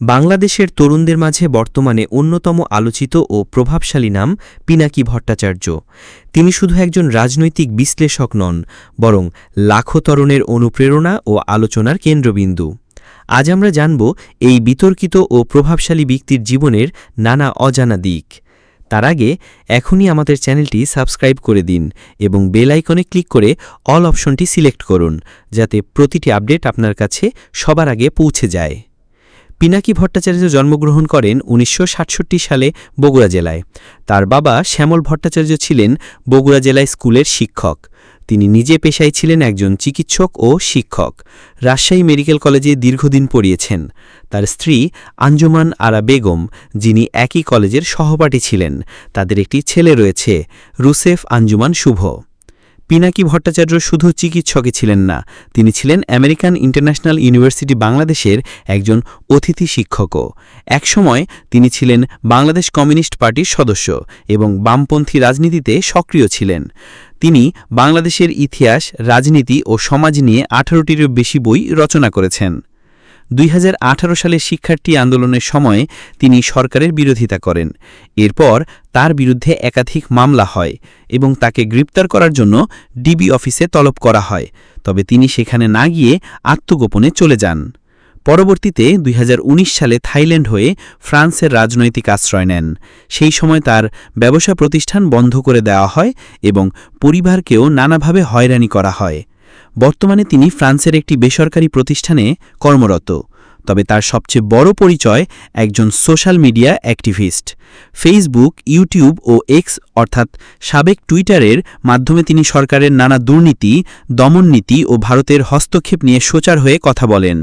বাংলাদেশের তরুণদের মাঝে বর্তমানে অন্যতম আলোচিত ও প্রভাবশালী নাম পিনাকি ভট্টাচার্য। তিনি শুধু একজন রাজনৈতিক বিশ্লেষক নন, বরং লাখো তরুণের অনুপ্রেরণা ও আলোচনার কেন্দ্রবিন্দু। আজ আমরা জানব এই বিতর্কিত ও প্রভাবশালী ব্যক্তির জীবনের নানা অজানা দিক। তার আগে এখনই আমাদের চ্যানেলটি সাবস্ক্রাইব করে দিন এবং বেল আইকনে ক্লিক করে অল অপশনটি সিলেক্ট করুন, যাতে প্রতিটি আপডেট আপনার কাছে সবার আগে পৌঁছে যায়। পিনাকি ভট্টাচার্য জন্মগ্রহণ করেন উনিশশো সাতষট্টি সালে বগুড়া জেলায়। তার বাবা শ্যামল ভট্টাচার্য ছিলেন বগুড়া জেলায় স্কুলের শিক্ষক। তিনি নিজে পেশায় ছিলেন একজন চিকিৎসক ও শিক্ষক। রাজশাহী মেডিকেল কলেজে দীর্ঘদিন পড়িয়েছেন। তার স্ত্রী আঞ্জুমান আরা বেগম, যিনি একই কলেজের সহপাঠী ছিলেন, তাদের একটি ছেলে রয়েছে, রুসেফ আঞ্জুমান শুভ। পিনাকি ভট্টাচার্য শুধু চিকিৎসকই ছিলেন না, তিনি ছিলেন আমেরিকান ইন্টারন্যাশনাল ইউনিভার্সিটি বাংলাদেশের একজন অতিথি শিক্ষকও। একসময় তিনি ছিলেন বাংলাদেশ কমিউনিস্ট পার্টির সদস্য এবং বামপন্থী রাজনীতিতে সক্রিয় ছিলেন। তিনি বাংলাদেশের ইতিহাস, রাজনীতি ও সমাজ নিয়ে আঠারোটিরও বেশি বই রচনা করেছেন। দুই হাজার আঠারো সালে শিক্ষার্থী আন্দোলনের সময় তিনি সরকারের বিরোধিতা করেন। এরপর তার বিরুদ্ধে একাধিক মামলা হয় এবং তাকে গ্রেপ্তার করার জন্য ডিবি অফিসে তলব করা হয়। তবে তিনি সেখানে না গিয়ে আত্মগোপনে চলে যান। পরবর্তীতে দুই হাজার উনিশ সালে থাইল্যান্ড হয়ে ফ্রান্সের রাজনৈতিক আশ্রয় নেন। সেই সময় তার ব্যবসা প্রতিষ্ঠান বন্ধ করে দেওয়া হয় এবং পরিবারকেও নানাভাবে হয়রানি করা হয়। বর্তমানে তিনি ফ্রান্সের একটি বেসরকারি প্রতিষ্ঠানে কর্মরত, তবে তার সবচেয়ে বড় পরিচয় একজন social media activist. Facebook, YouTube ও এক্স অর্থাৎ সাবেক টুইটারের মাধ্যমে তিনি সরকারের নানা দুর্নীতি, দমননীতি ও ভারতের হস্তক্ষেপ নিয়ে সোচার হয়ে কথা বলেন।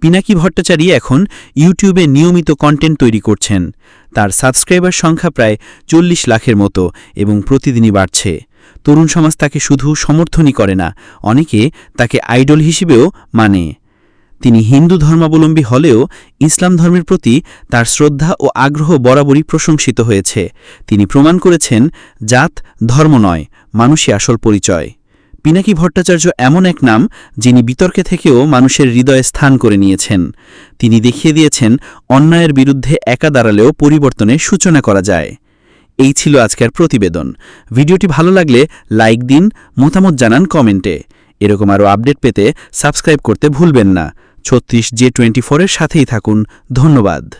পিনাকি ভট্টাচারী এখন ইউটিউবে নিয়মিত কন্টেন্ট তৈরি করছেন। তার সাবস্ক্রাইবার সংখ্যা প্রায় চল্লিশ লাখের মতো এবং প্রতিদিনই বাড়ছে। তরুণ সমাজ তাকে শুধু সমর্থনই করে না, অনেকে তাকে আইডল হিসেবেও মানে। তিনি হিন্দু ধর্মাবলম্বী হলেও ইসলাম ধর্মের প্রতি তার শ্রদ্ধা ও আগ্রহ বরাবরই প্রশংসিত হয়েছে। তিনি প্রমাণ করেছেন, জাত, ধর্ম নয়, মানুষই আসল পরিচয়। পিনাকি ভট্টাচার্য এমন এক নাম যিনি বিতর্কে থেকেও মানুষের হৃদয়ে স্থান করে নিয়েছেন। তিনি দেখিয়ে দিয়েছেন, অন্যায়ের বিরুদ্ধে একা দাঁড়ালেও পরিবর্তনের সূচনা করা যায়। এই ছিল আজকের প্রতিবেদন। ভিডিওটি ভালো লাগলে লাইক দিন, মতামত জানান কমেন্টে। এরকম আরও আপডেট পেতে সাবস্ক্রাইব করতে ভুলবেন না। ছত্রিশ জে টোয়েন্টি ফোরের সাথেই থাকুন। ধন্যবাদ।